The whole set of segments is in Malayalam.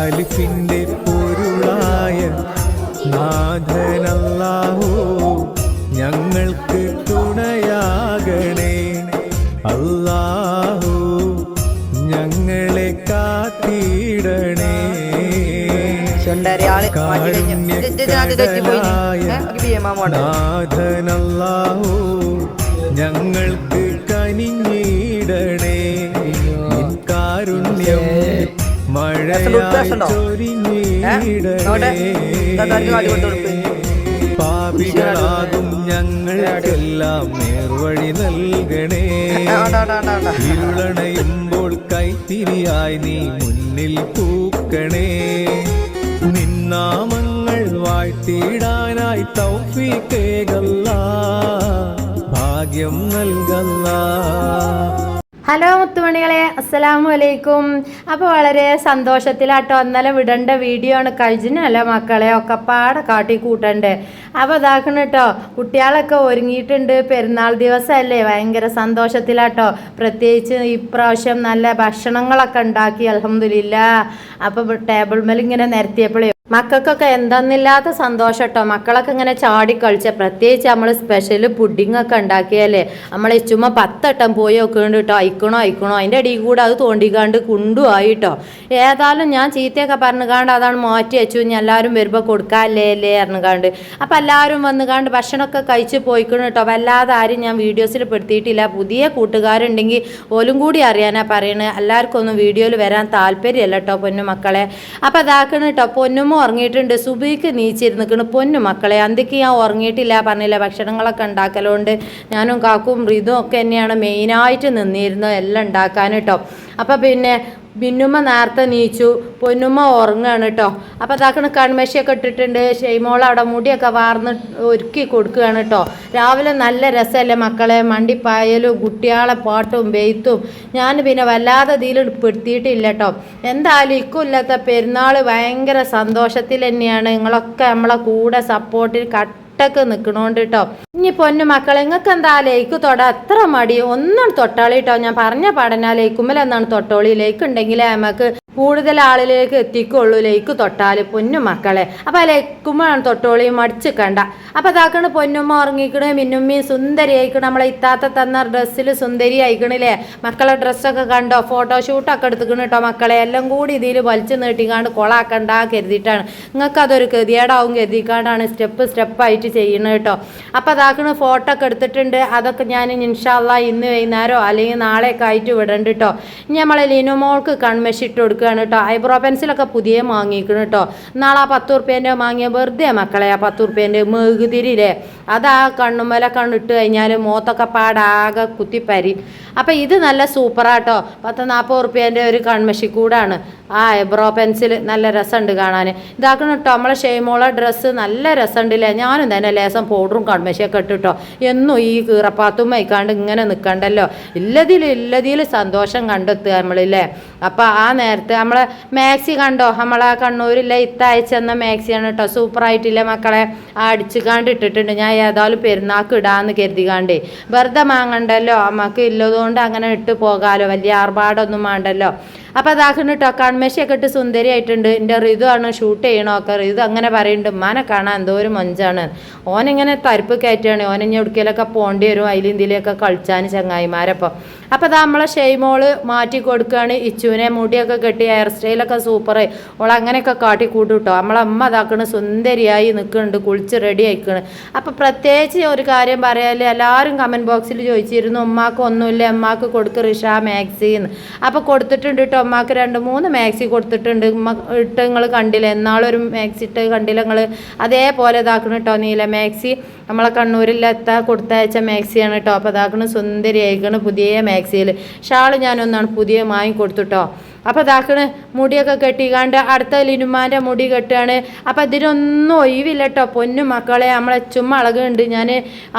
അലിഫിന്റെ പൊരുളായ നാഥനല്ലാഹോ ഞങ്ങൾക്ക് തുണയാകണേ. അല്ലാഹോ ഞങ്ങളെ കാത്തിടണേ. ചുണ്ടരി നാഥനല്ലാഹോ മാറ്റി പാപികളാകും ഞങ്ങൾക്കെല്ലാം നേർവഴി നൽകണേ. ഇരുളണയുമ്പോൾ കൈത്തിരിയായി നീ മുന്നിൽ പൂക്കണേ. നിന്നാമങ്ങൾ വാഴ്ത്തിയിടാനായി തൗഫീക്കേകല്ല ഭാഗ്യം നൽകല്ല. ഹലോ മുത്തുമണികളെ അസ്സലാമു അലൈക്കും. അപ്പോൾ വളരെ സന്തോഷത്തിലാട്ടോ ഇന്നലെ വിടേണ്ട വീഡിയോ ആണ്. കഴിഞ്ഞല്ല മക്കളെ ഒക്കെ പാടെ കാട്ടി കൂട്ടണ്ടേ. അപ്പോൾ ഇതാക്കണം കേട്ടോ കുട്ടികളൊക്കെ ഒരുങ്ങിയിട്ടുണ്ട്. പെരുന്നാൾ ദിവസമല്ലേ ഭയങ്കര സന്തോഷത്തിലാട്ടോ. പ്രത്യേകിച്ച് ഇപ്രാവശ്യം നല്ല ഭക്ഷണങ്ങളൊക്കെ ഉണ്ടാക്കി അലഹമില്ല അപ്പോൾ ടേബിൾ മേൽ ഇങ്ങനെ നിരത്തിയപ്പോഴേ മക്കൾക്കൊക്കെ എന്തെന്നില്ലാത്ത സന്തോഷം കേട്ടോ മക്കളൊക്കെ ഇങ്ങനെ ചാടിക്കളിച്ച പ്രത്യേകിച്ച് നമ്മൾ സ്പെഷ്യൽ പുഡിംഗ് ഒക്കെ ഉണ്ടാക്കിയാലേ നമ്മൾ ചുമ്മാ പത്തട്ടം പോയി നോക്കുന്നുണ്ട് കേട്ടോ അയക്കണോ അയക്കണോ. അതിന്റെ അടിയിൽ കൂടെ അത് തോണ്ടിക്കാണ്ട് കുണ്ടുമായി കേട്ടോ ഏതായാലും ഞാൻ ചീത്തയൊക്കെ പറഞ്ഞുകാണ്ട് അതാണ് മാറ്റി വെച്ചു. ഇനി എല്ലാവരും വരുമ്പോൾ കൊടുക്കാല്ലേ അല്ലേ പറഞ്ഞുകാണ്ട് അപ്പം എല്ലാവരും വന്നുകാണ്ട് ഭക്ഷണമൊക്കെ കഴിച്ച് പോയിക്കണം കേട്ടോ വല്ലാതെ ആരും ഞാൻ വീഡിയോസിൽ പെടുത്തിയിട്ടില്ല. പുതിയ കൂട്ടുകാരുണ്ടെങ്കിൽ ഓലും കൂടി അറിയാനാ പറയണത് എല്ലാവർക്കും ഒന്നും വീഡിയോയിൽ വരാൻ താല്പര്യമല്ല കേട്ടോ പൊന്നു മക്കളെ. അപ്പം അതാക്കണം കേട്ടോ പൊന്നുമ്മ ഉറങ്ങിയിട്ടുണ്ട്. സുബിക്ക് നീച്ചിരുന്നിക്കണ് പൊന്നു മക്കളെ അന്തിക്ക് ഞാൻ ഉറങ്ങിയിട്ടില്ല പറഞ്ഞില്ല? ഭക്ഷണങ്ങളൊക്കെ ഉണ്ടാക്കലുകൊണ്ട് ഞാനും കാക്കും റിതും ഒക്കെ തന്നെയാണ് മെയിനായിട്ട് നിന്നിരുന്നത് എല്ലാം ഉണ്ടാക്കാൻ കേട്ടോ. അപ്പം പിന്നെ ബിന്നുമ്മ നേരത്തെ നീച്ചു. പൊന്നുമ്മ ഉറങ്ങാണ് കേട്ടോ അപ്പോൾ അതാക്കണ കൺമേശയൊക്കെ ഇട്ടിട്ടുണ്ട്. ഷെയ്മോൾ അവിടെ മുടിയൊക്കെ വാർന്ന് ഒരുക്കി കൊടുക്കുകയാണ് കേട്ടോ രാവിലെ നല്ല രസമല്ലേ മക്കളെ? മണ്ടിപ്പായലും കുട്ടികളെ പാട്ടും വെയ്ത്തും. ഞാൻ പിന്നെ വല്ലാതെ ഇതിൽ പെടുത്തിയിട്ടില്ല കേട്ടോ എന്തായാലും ഇക്കുമില്ലാത്ത പെരുന്നാൾ ഭയങ്കര സന്തോഷത്തിൽ തന്നെയാണ്. നിങ്ങളൊക്കെ നമ്മളെ കൂടെ സപ്പോർട്ടിൽ കട്ട ഒറ്റയ്ക്ക് നിൽക്കണോണ്ട് കേട്ടോ ഇനി പൊന്നു മക്കളെ നിങ്ങൾക്ക് എന്താ ലേക്ക് തൊട? അത്ര മടി. ഒന്നും തൊട്ടാളി കേട്ടോ ഞാൻ പറഞ്ഞ പഠന ലേക്കുമ്മൽ എന്നാണ് തൊട്ടോളി? ലേക്ക് ഉണ്ടെങ്കിൽ നമുക്ക് കൂടുതൽ ആളിലേക്ക് എത്തിക്കുള്ളൂ ലേക്ക് തൊട്ടാൽ പൊന്നു മക്കളെ. അപ്പം ലേക്കുമ്പോഴാണ് തൊട്ടോളി മടിച്ച് കണ്ട അപ്പം അതാക്കണ് പൊന്നുമ്മ ഉറങ്ങിക്കണ് മിന്നുമ്മയും സുന്ദരി ആയിക്കണ് നമ്മളെ ഇത്താത്ത തന്ന ഡ്രസ്സിൽ സുന്ദരി ആയിക്കണില്ലേ മക്കളെ ഡ്രസ്സൊക്കെ കണ്ടോ? ഫോട്ടോഷൂട്ടൊക്കെ എടുത്തുക്കണ് കേട്ടോ മക്കളെ. എല്ലാം കൂടി ഇതിൽ വലിച്ചു നീട്ടിക്കാണ്ട് കൊളാക്കണ്ട കരുതിയിട്ടാണ്. നിങ്ങൾക്ക് അതൊരു കൃതിയേടാവും കരുതിക്കാണ്ടാണ് സ്റ്റെപ്പ് സ്റ്റെപ്പായിട്ട് ചെയ്യണത് കേട്ടോ അപ്പോൾ അതാക്കണ് ഫോട്ടോ ഒക്കെ എടുത്തിട്ടുണ്ട്. അതൊക്കെ ഞാൻ ഇൻഷാല്ല ഇന്ന് വൈകുന്നേരമോ അല്ലെങ്കിൽ നാളെയൊക്കെ ആയിട്ട് വിടണ്ട് കേട്ടോ ഇനി നമ്മളെ ലിനുമോൾക്ക് കൺമഷി ഇട്ട് കൊടുക്കുകയാണ് കേട്ടോ ഐബ്രോ പെൻസിലൊക്കെ പുതിയ വാങ്ങിക്കണം കേട്ടോ നാളെ ആ പത്ത് റുപ്യേന്റെ വാങ്ങിയ വെറുതെ മക്കളെ ആ പത്ത് ഉറുപ്പ്യേന്റെ മെഴുകുതിരിയില്ലേ അതാ കണ്ണുമല കണ്ണിട്ട് കഴിഞ്ഞാൽ മോത്തൊക്കെ പാടാകെ കുത്തിപ്പരി. അപ്പം ഇത് നല്ല സൂപ്പറാട്ടോ പത്ത് നാൽപ്പത് റുപ്യേന്റെ ഒരു കൺമഷി കൂടാണ്. ആ എബ്രോ പെൻസിൽ നല്ല രസമുണ്ട് കാണാൻ ഇതാക്കണം കേട്ടോ നമ്മളെ ഷെയ്മോളെ ഡ്രസ്സ് നല്ല രസമുണ്ടല്ലേ ഞാനും തന്നെ ലേസം പൗഡറും കൺമഷിയൊക്കെ ഇട്ടിട്ടോ. എന്നും ഈ കീറപ്പാത്തും വയ്ക്കാണ്ട് ഇങ്ങനെ നിൽക്കണ്ടല്ലോ ഇല്ലതിൽ ഇല്ലതിൽ സന്തോഷം കണ്ടെത്തുക നമ്മളില്ലേ? അപ്പോൾ ആ നേരത്തെ നമ്മളെ മാക്സി കണ്ടോ? നമ്മളെ കണ്ണൂരിലെ ഇത്തയച്ചെന്ന മാക്സിയാണ് കേട്ടോ സൂപ്പറായിട്ടില്ല മക്കളെ? ആ അടിച്ചുകാണ്ട് ഇട്ടിട്ടുണ്ട്. ഞാൻ ഏതായാലും പെരുന്നാക്ക് ഇടാന്ന് കരുതികാണ്ടേ. വെറുതെ മാങ്ങണ്ടല്ലോ? അമ്മയ്ക്ക് ഇല്ലതുകൊണ്ട് അങ്ങനെ ഇട്ട് പോകാലോ. വലിയ ആർഭാടൊന്നും വേണ്ടല്ലോ. അപ്പോൾ അതാക്കണം കേട്ടോ കൺമശിയൊക്കെ ഇട്ട് സുന്ദരിയായിട്ടുണ്ട്. എന്റെ ഋതു ആണ് ഷൂട്ട് ചെയ്യണമൊക്കെ ഋതു അങ്ങനെ പറയുന്നുണ്ട് ഉമ്മാനെ കാണാൻ എന്തോ ഒരു മൊഞ്ചാണ്. ഓനിങ്ങനെ തരിപ്പ് കയറ്റുകയാണ് ഓൻ ഇനി എവിടേക്കിലൊക്കെ പോകേണ്ടി വരും. അതിലിന്തിലൊക്കെ കളിച്ചാൻ ചങ്ങായിമാരപ്പം അപ്പോൾ അത് നമ്മളെ ഷെയ്മോൾ മാറ്റി കൊടുക്കുകയാണ് ഇച്ചുവിനെ മുടിയൊക്കെ കെട്ടി ഹെയർ സ്റ്റൈലൊക്കെ സൂപ്പർ ഓൾ അങ്ങനെയൊക്കെ കാട്ടി കൂട്ടും കേട്ടോ നമ്മളെ അമ്മ അതാക്കണ് സുന്ദരിയായി നിൽക്കുന്നുണ്ട് കുളിച്ച് റെഡി ആയിക്കണ്. അപ്പോൾ പ്രത്യേകിച്ച് ഒരു കാര്യം പറയാൽ എല്ലാവരും കമന്റ് ബോക്സിൽ ചോദിച്ചിരുന്നു ഉമ്മാക്ക് ഒന്നുമില്ല. ഉമ്മാക്ക് കൊടുക്ക് റിഷ മാക്സിന്ന്. അപ്പോൾ കൊടുത്തിട്ടുണ്ട് കേട്ടോ ഉമ്മാക്ക് രണ്ട് മൂന്ന് മാക്സി കൊടുത്തിട്ടുണ്ട്. ഉമ്മ ഇട്ട് നിങ്ങൾ കണ്ടില്ല? എന്നാളൊരു മാക്സി ഇട്ട് കണ്ടില്ല? നിങ്ങൾ അതേപോലെ ഇതാക്കണം കേട്ടോ നീല മാക്സി നമ്മളെ കണ്ണൂരിലെത്താ കൊടുത്തയച്ച മാക്സിയാണ് കേട്ടോ അപ്പോൾ ഇതാക്കണ സുന്ദരി പുതിയ മാക്സിയിൽ ഷാൾ ഞാനൊന്നാണ് പുതിയ വാങ്ങി കൊടുത്തുട്ടോ അപ്പോൾ ഇതാക്കണ് മുടിയൊക്കെ കെട്ടിക്കാണ്ട് അടുത്ത ലിനുമാന്റെ മുടി കെട്ടുകയാണ് അപ്പോൾ ഇതിനൊന്നും ഒഴിവില്ല കേട്ടോ പൊന്നു മക്കളെ നമ്മളെ ചുമ്മാ അളകുണ്ട്. ഞാൻ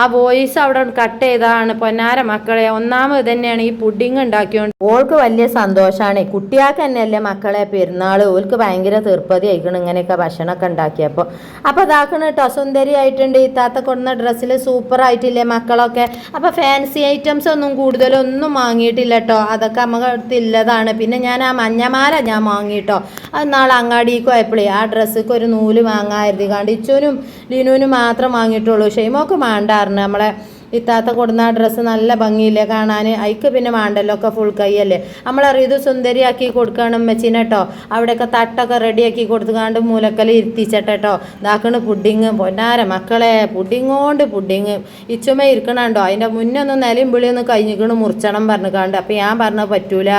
ആ വോയിസ് അവിടെ കട്ട് ചെയ്തതാണ്. പൊന്നാര മക്കളെ ഒന്നാമത് തന്നെയാണ് ഈ പുഡിങ് ഉണ്ടാക്കിയോണ്ട്. ഓൾക്ക് വലിയ സന്തോഷമാണ് കുട്ടിയാൾക്ക് തന്നെയല്ലേ മക്കളെ പെരുന്നാൾ ഓൽക്ക് ഭയങ്കര തീർപ്പതി ആയിക്കണം ഇങ്ങനെയൊക്കെ ഭക്ഷണമൊക്കെ ഉണ്ടാക്കിയപ്പോൾ. അപ്പോൾ ഇതാക്കണം കേട്ടോ ഈ താത്ത കൊടുന്ന ഡ്രസ്സിൽ സൂപ്പർ ആയിട്ടില്ലേ മക്കളൊക്കെ? അപ്പോൾ ഫാൻസി ഐറ്റംസ് ഒന്നും കൂടുതലൊന്നും വാങ്ങിയിട്ടില്ല കേട്ടോ അതൊക്കെ നമുക്ക് അടുത്തില്ലതാണ് പിന്നെ ഞാൻ ആ മഞ്ഞമാല ഞാൻ വാങ്ങിയിട്ടോ അത് നാളെ അങ്ങാടിക്ക് പോയപ്പോഴേ ആ ഡ്രസ്സൊക്കെ ഒരു നൂൽ വാങ്ങാതിരുതി കണ്ട് ഇച്ചൂനും ലിനുവിനും മാത്രം വാങ്ങിയിട്ടുള്ളൂ. ഷെയ്മോക്ക് വേണ്ടായിരുന്നു നമ്മളെ ഇത്താത്ത കൊടുന്ന ഡ്രസ്സ് നല്ല ഭംഗിയില്ലേ? കാണാൻ അയക്ക് പിന്നെ വേണ്ടല്ലോ ഒക്കെ ഫുൾ കൈയല്ലേ. നമ്മളറിയത് സുന്ദരിയാക്കി കൊടുക്കണം മെച്ചിനെ കേട്ടോ അവിടെയൊക്കെ തട്ടൊക്കെ റെഡിയാക്കി കൊടുത്തുകാണ്ട് മൂലക്കൽ ഇരുത്തിച്ചട്ടോ ഇതാക്കണ് പുഡിങ്. പൊന്നാര മക്കളെ പുഡിങ്ങോണ്ട് പുഡിങ്. ഇച്ചുമ ഇരിക്കണുണ്ടോ? അതിന്റെ മുന്നേ ഒന്ന് നിലയും വിളിയൊന്ന് കഴിഞ്ഞിക്കണ് മുറിച്ചണം പറഞ്ഞു കാണ്ട് അപ്പം ഞാൻ പറഞ്ഞ പറ്റൂല.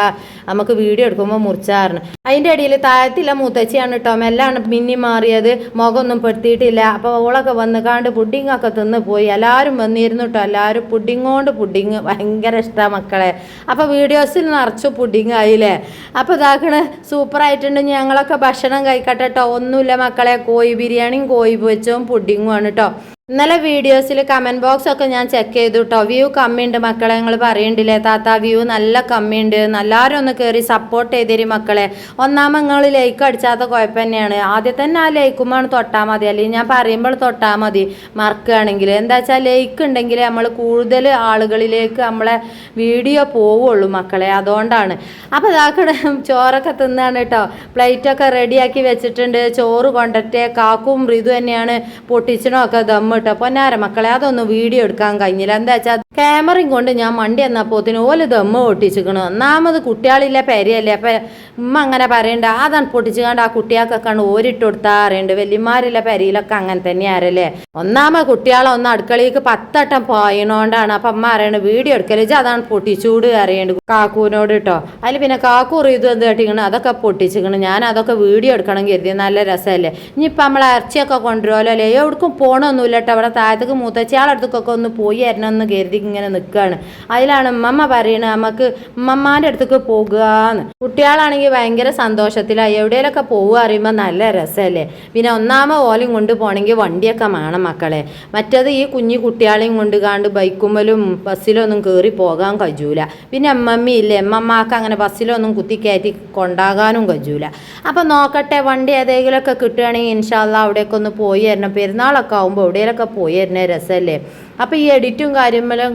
നമുക്ക് വീഡിയോ എടുക്കുമ്പോൾ മുറിച്ചാറിന് അതിന്റെ ഇടയിൽ താഴത്തില്ല മൂത്തച്ചിയാണ് കേട്ടോ മെല്ലാണ് മിന്നി മാറിയത്. മുഖമൊന്നും പെടുത്തിയിട്ടില്ല. അപ്പോൾ ഓളൊക്കെ വന്ന് കാണ്ട് പുഡിങ്ങൊക്കെ തിന്ന് പോയി. എല്ലാവരും വന്നിരുന്നു കേട്ടോ എല്ലാവരും പുഡിങ് കൊണ്ട് പുഡിങ് ഭയങ്കര ഇഷ്ടമാണ് മക്കളെ. അപ്പോൾ വീഡിയോസിൽ നിറച്ചു പുഡിങ് ആയില്ലേ അപ്പോൾ ഇതാക്കണ സൂപ്പറായിട്ടുണ്ട്. ഞങ്ങളൊക്കെ ഭക്ഷണം കഴിക്കട്ടെ കേട്ടോ ഒന്നുമില്ല മക്കളെ. കോഴി ബിരിയാണിയും കോഴി പൊരിച്ചതും പുഡിങ്ങും ആണ് കേട്ടോ ഇന്നലെ വീഡിയോസിൽ കമന്റ് ബോക്സ് ഒക്കെ ഞാൻ ചെക്ക് ചെയ്തു കേട്ടോ വ്യൂ കമ്മിയുണ്ട് മക്കളെ നിങ്ങൾ പറയണ്ടില്ലേ? താത്ത വ്യൂ നല്ല കമ്മിയുണ്ട്. എല്ലാവരും ഒന്ന് കയറി സപ്പോർട്ട് ചെയ്തേരി മക്കളെ. ഒന്നാമത് നിങ്ങൾ ലൈക്ക് അടിച്ചാത്ത കുഴപ്പം തന്നെയാണ്. ആദ്യം തന്നെ ആ ലൈക്കുമ്പോൾ തൊട്ടാൽ മതി. അല്ലെങ്കിൽ ഞാൻ പറയുമ്പോൾ തൊട്ടാൽ മതി. മറക്കുകയാണെങ്കിൽ എന്താ വെച്ചാൽ ലൈക്ക് ഉണ്ടെങ്കിൽ നമ്മൾ കൂടുതൽ ആളുകളിലേക്ക് നമ്മളെ വീഡിയോ പോവുള്ളൂ മക്കളെ. അതുകൊണ്ടാണ്. അപ്പോൾ ഇതാക്കണ ചോറൊക്കെ തിന്നാണ് കേട്ടോ പ്ലേറ്റൊക്കെ റെഡിയാക്കി വെച്ചിട്ടുണ്ട്. ചോറ് കൊണ്ടിട്ട് കാക്കും മൃദു തന്നെയാണ് പൊട്ടിച്ചണമൊക്കെ ദം കേട്ടോ. പൊന്നാര മക്കളെ അതൊന്നും വീഡിയോ എടുക്കാൻ കഴിഞ്ഞില്ല. എന്താ വെച്ചാൽ ക്യാമറയും കൊണ്ട് ഞാൻ മണ്ടി എന്നപ്പോത്തിന് ഓൽ ദമ്മ പൊട്ടിച്ചിക്കണു. ഒന്നാമത് കുട്ടികളില്ല പെരയല്ലേ അപ്പം ഉമ്മ അങ്ങനെ പറയണ്ട അതാണ് പൊട്ടിച്ചുകൊണ്ട് ആ കുട്ടികൾക്കൊക്കെ ഓരിട്ട് കൊടുത്താൽ അറിയണ്ട് വലിയമാരില്ല പെരയിലൊക്കെ അങ്ങനെ തന്നെയാരല്ലേ ഒന്നാമത് കുട്ടികളെ ഒന്ന് അടുക്കളയ്ക്ക് പത്തട്ടം പോയണോണ്ടാണ്. അപ്പം അമ്മ അറിയണ വീഡിയോ എടുക്കലിച്ച് അതാണ് പൊട്ടിച്ചൂട് അറിയണ്ട് കാക്കൂനോട് കേട്ടോ അതിൽ പിന്നെ കാക്കൂർ ഇത് എന്ത് കേട്ടിക്കണ് അതൊക്കെ പൊട്ടിച്ചിക്കണം ഞാൻ അതൊക്കെ വീഡിയോ എടുക്കണം കരുതി നല്ല രസമല്ലേ ഇനിയിപ്പോൾ നമ്മൾ ഇറച്ചിയൊക്കെ കൊണ്ടുവരുമല്ലോ അല്ലേ? എവിടേക്കും പോകണമൊന്നുമില്ല കേട്ടോ അവിടെ താഴത്തേക്ക് മൂത്തച്ചയാളടുത്തൊക്കെ ഒന്ന് പോയി വരണമെന്ന് കരുതി ഇങ്ങനെ നിൽക്കുകയാണ് അതിലാണ് അമ്മമ്മ പറയണത് നമുക്ക് ഉമ്മമ്മാന്റെ അടുത്തേക്ക് പോകുകയെന്ന് കുട്ടികളാണെങ്കിൽ ഭയങ്കര സന്തോഷത്തിലായി എവിടെയെങ്കിലൊക്കെ പോകുക അറിയുമ്പോൾ നല്ല രസമല്ലേ പിന്നെ ഒന്നാമത് ഓലയും കൊണ്ട് പോകണമെങ്കിൽ വണ്ടിയൊക്കെ വേണം മക്കളെ. മറ്റത് ഈ കുഞ്ഞു കുട്ടികളെയും കൊണ്ട് കാണ്ട് ബൈക്കുമ്മലും ബസ്സിലൊന്നും കയറി പോകാൻ കഴിയൂല. പിന്നെ അമ്മമ്മ ഇല്ലേ? അമ്മമ്മക്ക് അങ്ങനെ ബസ്സിലൊന്നും കുത്തി കയറ്റി കൊണ്ടാകാനും കഴിയൂല. അപ്പം നോക്കട്ടെ വണ്ടി ഏതെങ്കിലുമൊക്കെ കിട്ടുകയാണെങ്കിൽ ഇൻഷാല്ല അവിടെയൊക്കെ ഒന്ന് പോയി തരണം പെരുന്നാളൊക്കെ ആകുമ്പോൾ എവിടെയെങ്കിലൊക്കെ പോയി തരണേ രസമല്ലേ അപ്പം ഈ എഡിറ്റും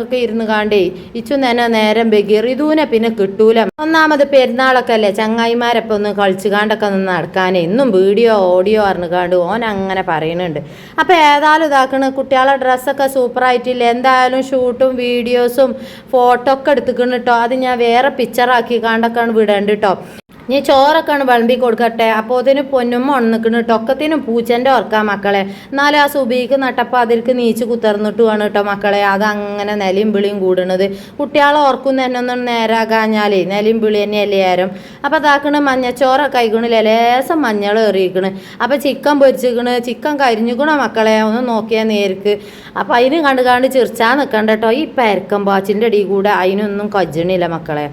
കാര്യങ്ങളൊക്കെ ഇരുന്ന് കാണ്ടേ ഇച്ചു തന്നെ നേരം ബഗീർ ഇതൂനെ പിന്നെ കിട്ടൂല. ഒന്നാമത് പെരുന്നാളൊക്കെ അല്ലേ ചങ്ങായിമാരൊപ്പം ഒന്ന് കളിച്ചു കാണ്ടൊക്കെ ഒന്ന് നടക്കാനേ ഇന്നും വീഡിയോ ഓഡിയോ അറിഞ്ഞുകാണ്ട് ഓൻ അങ്ങനെ പറയുന്നുണ്ട് അപ്പം ഏതായാലും ഇതാക്കണ് കുട്ടികളെ ഡ്രസ്സൊക്കെ സൂപ്പറായിട്ടില്ല എന്തായാലും ഷൂട്ടും വീഡിയോസും ഫോട്ടോ ഒക്കെ എടുത്തുക്കണം കേട്ടോ അത് ഞാൻ വേറെ പിക്ചറാക്കി കാണ്ടൊക്കെയാണ് വിടേണ്ട കേട്ടോ നീ ചോറൊക്കെയാണ് വിളമ്പി കൊടുക്കട്ടെ. അപ്പോൾ അതിന് പൊന്നുമ്മ ഉണന്നിക്കണ് കേട്ടോ. ഒക്കത്തിനും പൂച്ചന്റെ ഓർക്കാം മക്കളെ. എന്നാലും ആ സുബീക്ക് നട്ടപ്പോൾ അതിൽക്ക് നീച്ച് കുത്തർന്നിട്ട് വേണം കേട്ടോ മക്കളെ. അതങ്ങനെ നിലയും വിളിയും കൂടണത്. കുട്ടികളെ ഓർക്കുന്ന തന്നെ ഒന്നും നേരാകാഞ്ഞാലേ നിലയും വിളി തന്നെയല്ലേ ആരും. അപ്പോൾ അതാക്കണ് മഞ്ഞച്ചോറൊക്കെ കഴിക്കണില്ല ലേസം മഞ്ഞൾ എറിയിക്കണ്. അപ്പോൾ ചിക്കൻ പൊരിച്ചിക്കണ് ചിക്കൻ കരിഞ്ഞിക്കണോ മക്കളെ? ഒന്ന് നോക്കിയാൽ നേർക്ക്. അപ്പോൾ അതിന് കണ്ട് കണ്ട് ചിരിച്ചാൽ നിൽക്കണ്ട കേട്ടോ. ഈ പരക്കം പാച്ചിന്റെ അടിയിൽ കൂടെ അതിനൊന്നും കൊജണില്ല മക്കളെ.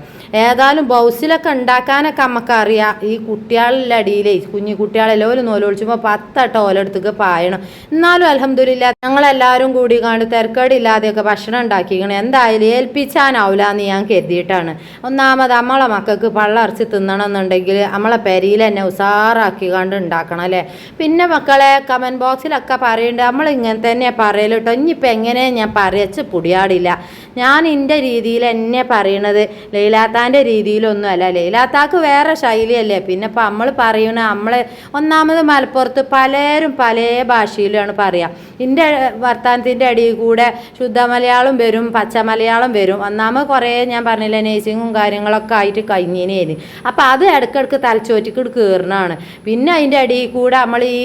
ഏതായാലും ബൗസിലൊക്കെ ഉണ്ടാക്കാനൊക്കെ നമുക്കറിയാം ഈ കുട്ടികളുടെ അടിയിലേ കുഞ്ഞു കുട്ടികളെല്ലാം ഒരു നൂലൊളിച്ചുമ്പോൾ പത്തട്ട ഓലെടുത്തേക്ക് പായണം. എന്നാലും അലഹമില്ല ഞങ്ങളെല്ലാവരും കൂടി കണ്ട് തിരക്കേടില്ലാതെയൊക്കെ ഭക്ഷണം ഉണ്ടാക്കിക്കണം. എന്തായാലും ഏൽപ്പിച്ചാനാവില്ല എന്ന് ഞാൻ കരുതിയിട്ടാണ്. ഒന്നാമത് നമ്മളെ മക്കൾക്ക് പള്ളറച്ച് തിന്നണം എന്നുണ്ടെങ്കിൽ നമ്മളെ പെരിയിൽ തന്നെ ഉസാറാക്കി കണ്ട് ഉണ്ടാക്കണം അല്ലേ? പിന്നെ മക്കളെ കമന്റ് ബോക്സിലൊക്കെ പറയുന്നുണ്ട് നമ്മൾ ഇങ്ങനെ തന്നെ പറയലോട്ടോ ഇനിയിപ്പോൾ എങ്ങനെ ഞാൻ പറയച്ച് പൊടിയാടില്ല. ഞാൻ എന്റെ രീതിയിൽ എന്നെ പറയണത്. ലൈലാത്താന്റെ രീതിയിലൊന്നും അല്ല ലൈലാത്താക്ക് വേറെ ശൈലിയല്ലേ? പിന്നെ ഇപ്പം നമ്മൾ പറയുന്ന നമ്മളെ ഒന്നാമത് മലപ്പുറത്ത് പലരും പല ഭാഷയിലാണ് പറയുക എന്റെ വർത്താനത്തിന്റെ അടിയിൽ കൂടെ ശുദ്ധ മലയാളം വരും പച്ച മലയാളം വരും. ഒന്നാമത് കുറേ ഞാൻ പറഞ്ഞില്ല നേഴ്സിങ്ങും കാര്യങ്ങളൊക്കെ ആയിട്ട് കഴിഞ്ഞേനേന്. അപ്പം അത് ഇടയ്ക്കിടയ്ക്ക് തലച്ചോറ്റിക്ക് കയറണമാണ് പിന്നെ അതിന്റെ അടിയിൽ കൂടെ നമ്മൾ ഈ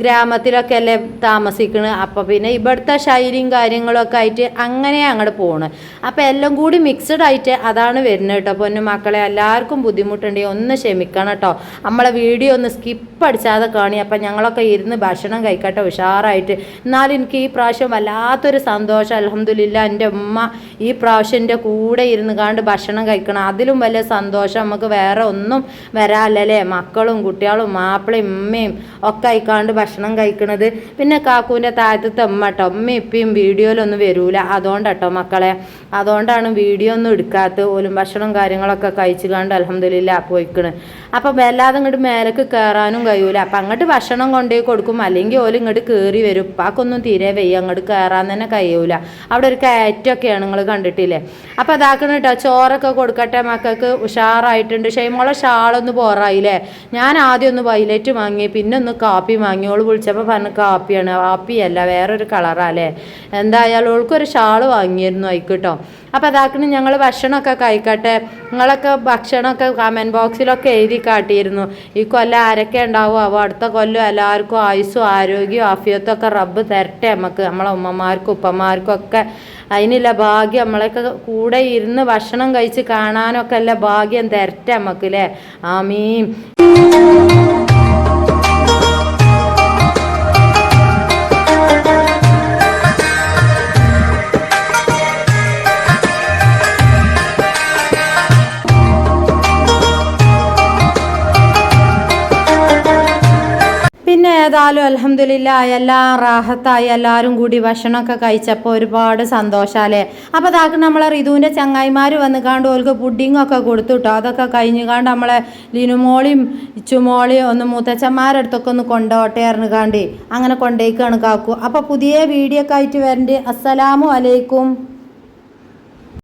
ഗ്രാമത്തിലൊക്കെ അല്ലേ താമസിക്കണ്. അപ്പോൾ പിന്നെ ഇവിടുത്തെ ശൈലിയും കാര്യങ്ങളൊക്കെ ആയിട്ട് അങ്ങനെ അങ്ങോട്ട് പോണ്. അപ്പോൾ എല്ലാം കൂടി മിക്സഡ് ആയിട്ട് അതാണ് വരുന്നത് കേട്ടോ പൊന്നു മക്കളെ. എല്ലാവർക്കും ബുദ്ധിമുട്ടുണ്ടെങ്കിൽ ഒന്ന് ക്ഷമിക്കണം കേട്ടോ. നമ്മളെ വീഡിയോ ഒന്ന് സ്കിപ്പ് അടിച്ചാതെ കാണി. അപ്പം ഞങ്ങളൊക്കെ ഇരുന്ന് ഭക്ഷണം കഴിക്കട്ടെ ഉഷാറായിട്ട്. എന്നാലും എനിക്ക് ഈ പ്രാവശ്യം വല്ലാത്തൊരു സന്തോഷം. അലഹമില്ല എന്റെ ഉമ്മ ഈ പ്രാവശ്യം എന്റെ കൂടെ ഇരുന്ന് കാണ്ട് ഭക്ഷണം കഴിക്കണം. അതിലും വലിയ സന്തോഷം നമുക്ക് വേറെ ഒന്നും വരാല്ലല്ലേ മക്കളും കുട്ടികളും മാപ്പിളയും ഉമ്മയും ഒക്കെ ആയിക്കാണ്ട് ഭക്ഷണം കഴിക്കണത്. പിന്നെ കാക്കൂന്റെ താഴത്തെ ഉമ്മ കേട്ടോ. ഉമ്മ ഇപ്പം വീഡിയോയിലൊന്നും വരൂല. അതുകൊണ്ടാട്ടോ മക്കളെ. അതുകൊണ്ടാണ് വീഡിയോ ഒന്നും എടുക്കാത്തത്. പോലും ഭക്ഷണം കാര്യങ്ങളൊക്കെ കഴിച്ചു കണ്ട് അലഹമില്ല പോയി പോയിക്കണ് അപ്പം വല്ലാതെ ഇങ്ങോട്ട് മേലേക്ക് കയറാനും കഴിയൂല. അപ്പം അങ്ങോട്ട് ഭക്ഷണം കൊണ്ടുപോയി കൊടുക്കും. അല്ലെങ്കിൽ ഓൽ ഇങ്ങോട്ട് കയറി വരും. ഉപ്പാക്കൊന്നും തീരെ വയ്യ. അങ്ങോട്ട് കയറാൻ തന്നെ കഴിയൂല. അവിടെ ഒരു കയറ്റമൊക്കെയാണ് നിങ്ങൾ കണ്ടിട്ടില്ലേ? അപ്പം അതാക്കണം കേട്ടോ ചോറൊക്കെ കൊടുക്കട്ടെ മക്കൾക്ക്. ഉഷാറായിട്ടുണ്ട്. ഷെയ്മോളെ ഷാളൊന്ന് പോറായില്ലേ? ഞാൻ ആദ്യം ഒന്ന് വൈലറ്റ് വാങ്ങി പിന്നെ ഒന്ന് കാപ്പി വാങ്ങി. ഓൾ വിളിച്ചപ്പോൾ പറഞ്ഞു കാപ്പിയാണ്. കാപ്പിയല്ല വേറൊരു കളറാല്ലേ എന്തായാലും ഓൾക്കൊരു ഷാൾ വാങ്ങിയിരുന്നു ആയിക്കോട്ടോ അപ്പോൾ അതാക്കണം ഞങ്ങൾ ഭക്ഷണമൊക്കെ കഴിക്കട്ടെ. നിങ്ങളൊക്കെ ഭക്ഷണമൊക്കെ കമന്റ് ബോക്സിലൊക്കെ എഴുതി കാട്ടിയിരുന്നു. ഈ കൊല്ലം ആരൊക്കെ ഉണ്ടാവും? അപ്പോൾ അടുത്ത കൊല്ലം എല്ലാവർക്കും ആയുസ്സും ആരോഗ്യവും ആഫിയത്തും ഒക്കെ റബ്ബ് തരട്ടെ നമുക്ക്. നമ്മളെ ഉമ്മമാർക്കും ഉപ്പമാർക്കും ഒക്കെ. അതിനുള്ള ഭാഗ്യം നമ്മളൊക്കെ കൂടെ ഇരുന്ന് ഭക്ഷണം കഴിച്ച് കാണാനൊക്കെ അല്ല ഭാഗ്യം തരട്ടെ നമുക്ക് അല്ലേ ആമീൻ. ഏതായാലും അലഹമില്ല എല്ലാം റാഹത്തായി എല്ലാവരും കൂടി ഭക്ഷണമൊക്കെ കഴിച്ചപ്പോൾ ഒരുപാട് സന്തോഷമല്ലേ? അപ്പോൾ അതാക്ക് നമ്മളെ റിതുവിന്റെ ചങ്ങായിമാർ വന്ന് കാണ്ട് ഓൾക്ക് പുഡിങ്ങൊക്കെ കൊടുത്തു കേട്ടോ അതൊക്കെ കഴിഞ്ഞ് കാണ്ട് നമ്മളെ ലിനുമോളിയും ഇച്ചുമോളിയും ഒന്ന് മൂത്തച്ഛന്മാരടുത്തൊക്കെ ഒന്ന് കൊണ്ടോട്ടെ അറിഞ്ഞു കണ്ട് അങ്ങനെ കൊണ്ടേക്കാണ് കാക്കു. അപ്പോൾ പുതിയ വീഡിയോ ഒക്കെ ആയിട്ട് വരണ്ട്. അസ്സലാമു അലൈക്കും.